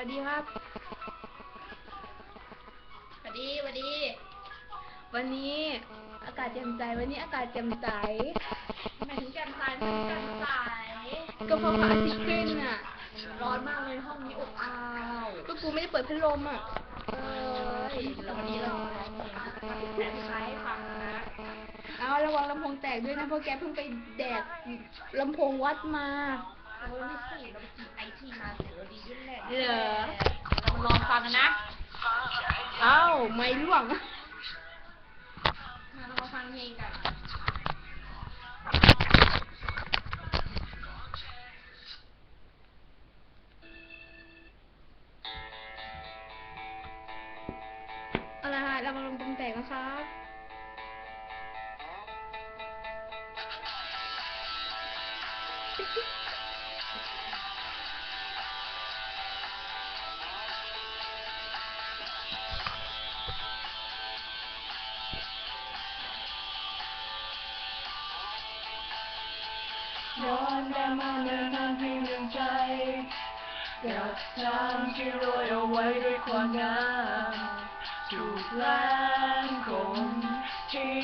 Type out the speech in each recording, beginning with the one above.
วัสดีครับสวัสดีสวัสดี วันนี้ อากาศแจ่มใส วันนี้อากาศแจ่มใส ทำไมถึงแจ่มใสทำไมถึงแจ่มใสก็เพราะพระอาทิตย์ขึ้นอะ ร้อนมากเลยห้องนี้อบอ้าวก็กูไม่ได้เปิดพัดลมอะ เอ้ยแล้ววันนี้เราร้องเพลงมาติดแผ่นคล้ายให้ฟังนะ เอาระวังลำโพงแตกด้วยนะเพราะแกเพิ่งไปแดกลำโพงวัดมา โอ้ยไม่สิเราไปกินไอทีมาเสือดีด้วยแหละเหรอเรามาลองฟังกันนะ เอ้าไม่ร่วง มาเรามาฟังเพลงกันเอาละไรระวังลำโพงแตกนะครับ ย้อนได้มาเดินทางเพียงหนึ่งใจกับทางที่โรยเอาไว้ด้วยความงามถูกแรงคงทิ้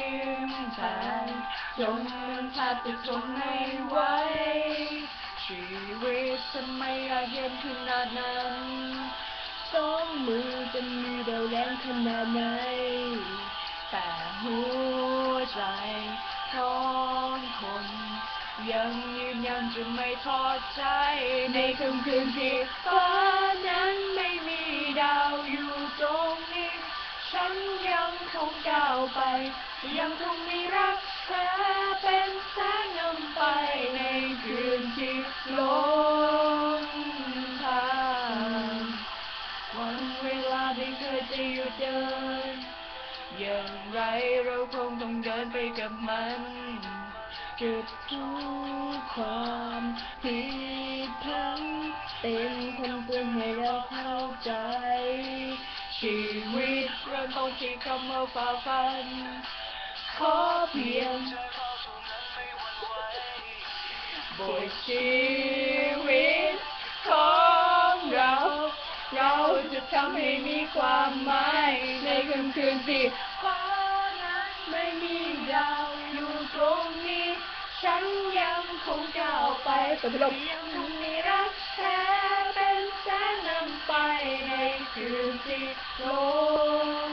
งแทงจนมันแทบจะทนไม่ไหวชีวิตทำไมอยากเห็นขนาดนั้นสองมือจะมีเร็วแรงขนาดไหนแต่หัวใจของ ยังยืนยันจะไม่ทอดใจ ในค่ำคืนที่ฟ้านั้นไม่มีดาวอยู่ตรงนี้ ฉันยังคงก้าวไป ยังคงมีรักเธอเป็นแสงนำไปในคืนที่ลงทางวันเวลาที่เคยจะหยุดเดิน อย่างไรเราคงต้องเดินไปกับมัน เก็บทุกความผิดพลั้งเป็นคนเตือนให้เราเข้าใจ ชีวิตเริ่มต้นที่คำว่าฝ่าฟัน ขอเพียงบทชีวิตของเรา เราจะทำให้มีความหมายในค่ำคืนที่ฟ้านั้นไม่มีดาวอยู่ ฉันยังคงก้าวไปเปิดพัดลมยังคงมีรักแท้เป็นแสงนำไปในคืนที่ลง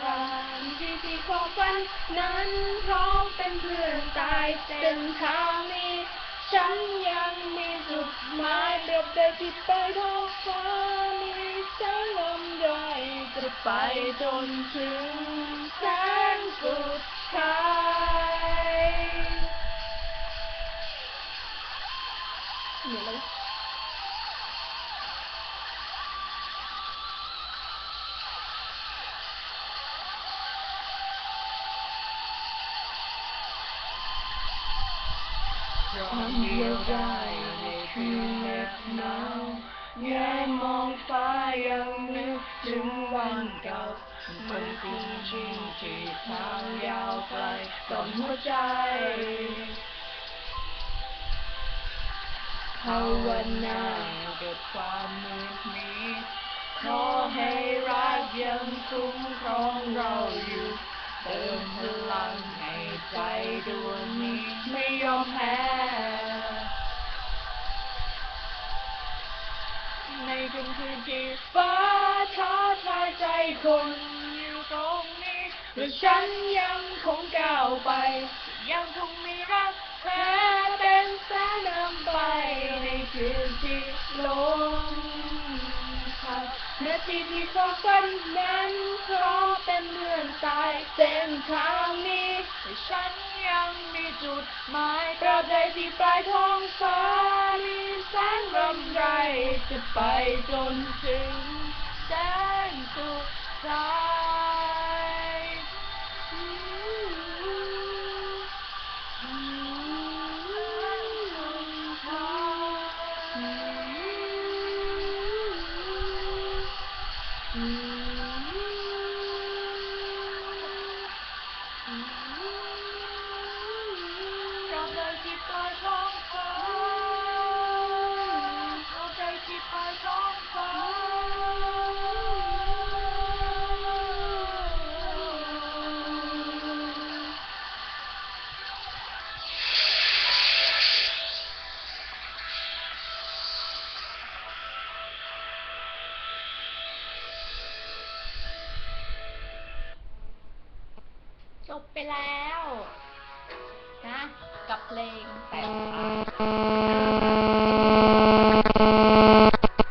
ทางที่ที่ความฝันนั้นพร้อมเป็นเพื่อนตายเส้นทางนี้ฉันยังมีจุดหมายเดินเดินที่ไปท้องฟ้ามีแสงลำไรจะไปจนถึงแสงสุดท้าย ทำเดียวได้ในคืนเหน็บหนาวแง่มองฟ้ายังนึกถึงวันเก่า มันคุ้นชินที่ทางยาวไกลก่อหัวใจภาวนากับความมืดมิดขอให้รักยังคุ้มครองเราอยู่ เติมพลังให้ใจดวงนี้ไม่ยอมแพ้ ในค่ำคืนที่ฟ้าท้าทายใจคนอยู่ตรงนี้แต่ฉันยังคงก้าวไป ยังคงมีรักแท้เป็นแสนนำไปในคืนที่โลกางนาทีที่ความฝันนั้นพร้อมเป็นเพื่อนตายเส้นทางนี้แต่ฉันยังมีจุดหมายตราบใดที่ปลายท้องฟ้ามีแสงรำไรจะไปจนถึงแสงสุด เไปแล้ว นะ กับเพลงแต่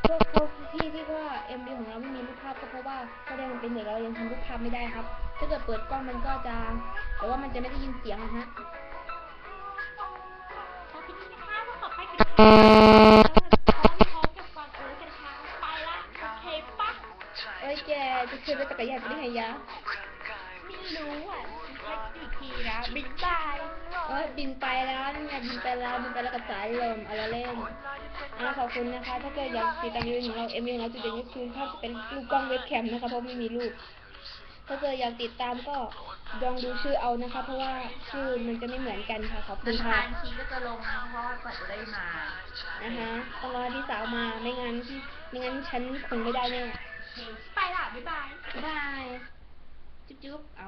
พวกพวกพี่ที่ว่าเอ็มบีของเราไม่มีรูปภาพก็เพราะว่าก็ได้มันเป็นเด็กเรายังทำรูปภาพไม่ได้ครับ ถ้าเกิดเปิดกล้องมันก็จะแต่ว่ามันจะไม่ได้ยินเสียงนะฮะขอพี่นี่นะคะว่าขอไปกันค่ะพร้อมพร้อมกับก่อนเออกันค่ะไปละโอเคปะเอ้ยแกจะเคยไปจักรยานไปได้ไงยะไม่รู้อะไปอีกที นะบิ๊กบายเอ้ยบินไปแล้วนี่ไงบินไปแล้วบินไปแล้วกับสายลมเอาละเล่นอ่าขอบคุณนะคะ ถ้าเกิดอยากติดตามรีวิวของเราเอ็มวีของเราจุดเด่นก็คือถ้าจะเป็นรูปกล้องเว็บแคมนะคะเพราะไม่มีรูปถ้าเกิดอยากติดตามก็ลองดูชื่อเอานะคะ เพราะว่าชื่อมันจะไม่เหมือนกันค่ะขอบคุเดิณนค่ะทางทีก็จะลงนะเพราะว่ากว่าจะได้มานะคะต้องรอที่สาวมาไม่งั้นที่ไม่งั้นฉันคงไม่ได้แน่โอเคไปละบ๊ายบายบ๊ายบายจุ๊บจุ๊บเอา